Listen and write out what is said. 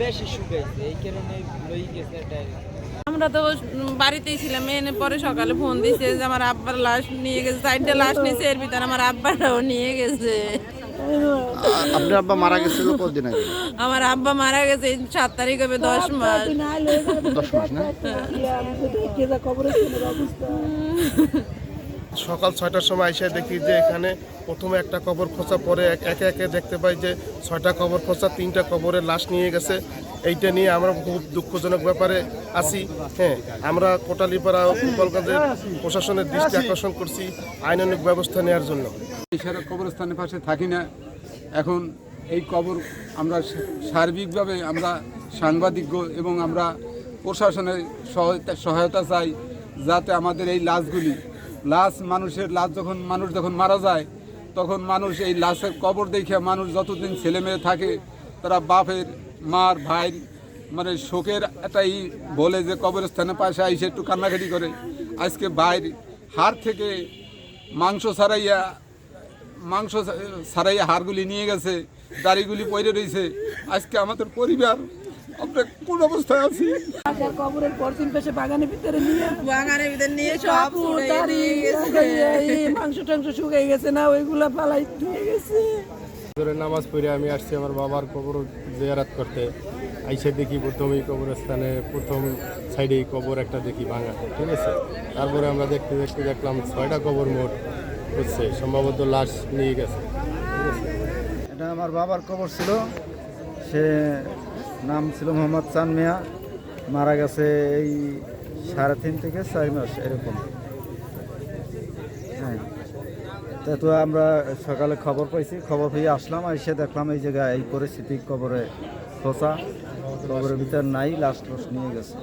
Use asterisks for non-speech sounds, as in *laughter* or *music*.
বেশি শুকাইছে এই কারণে লই গেছে ডাইরেক্ট আমরা তো বাড়িতেই ছিলাম এনে পরে সকালে ফোন দিছে যে আমার আব্বার লাশ নিয়ে গেছে চারটে লাশ নিয়েছে এর ভিতরে আমার আব্বাটাও নিয়ে গেছে। আপনার আব্বা মারা গেছিল কতদিন আগে? আমার আব্বা মারা গেছে সাত তারিখ হবে দশ মাস। দশ মাস না? *laughs* সকাল ছয়টার সময় এসে দেখি যে এখানে প্রথমে একটা কবর খোঁচা, পরে এক- একে দেখতে পাই যে ছয়টা কবর খোঁচা, তিনটা কবরের লাশ নিয়ে গেছে। এইটা নিয়ে আমরা খুব দুঃখজনক ব্যাপারে আছি। হ্যাঁ আমরা কোটালীপাড়া গোপালগঞ্জের প্রশাসনের দৃষ্টি আকর্ষণ করছি আইনানুক ব্যবস্থা নেওয়ার জন্য। এছাড়া কবরস্থানের পাশে থাকি না। এখন এই কবর আমরা সার্বিকভাবে আমরা সাংবাদিক এবং আমরা প্রশাসনের সহায়তা চাই, যাতে আমাদের এই লাশগুলি লাশ মানুষের লাশ যখন মানুষ যখন মারা যায়, তখন মানুষ এই লাশের কবর দেখে মানুষ যতদিন ছেলে মেয়ে থাকে, তারা বাপের, মার, ভাইয়ের মানে শোকের একটাই বলে যে কবরস্থানের পাশে আইসে একটু কান্নাকাটি করে। আজকে বাইর হাড় থেকে মাংস ছাড়াইয়া মাংস ছাড়াইয়া হাড়গুলি নিয়ে গেছে, দাড়িগুলি পড়ে রয়েছে আজকে আমাদের পরিবার আমরা কোন অবস্থায় আছি? কবরের পরদিন পেশে বাগানের ভিতরে নিয়ে বাগানের ভিতরে সব মাংস টাংস শুকিয়ে গেছে না ওইগুলা পালাই গেছে। ধরে নামাজ পড়ে আমি আসছি আমার বাবার কবর জিয়ারাত করতে। আইসে দেখি প্রথমেই কবরস্থানে প্রথম সাইডে কবর একটা দেখি ভাঙা ঠিক আছে? তারপরে আমরা দেখতে দেখতে দেখলাম ছয়টা কবর মোট হচ্ছে সম্ভবত লাশ নিয়ে গেছে এটা আমার বাবার কবর ছিল। সে নাম ছিল মোহাম্মদ চান মিয়া। মারা গেছে এই সাড়ে তিন থেকে চার মাস, এরকম। হ্যাঁ। তা আমরা সকালে খবর পাইছি, খবর পেয়ে আসলাম, এসে দেখলাম এই জায়গায় এই পরিস্থিতি কবরে খোঁচা কবরের ভিতর নাই লাস্ট লাশ নিয়ে গেছে।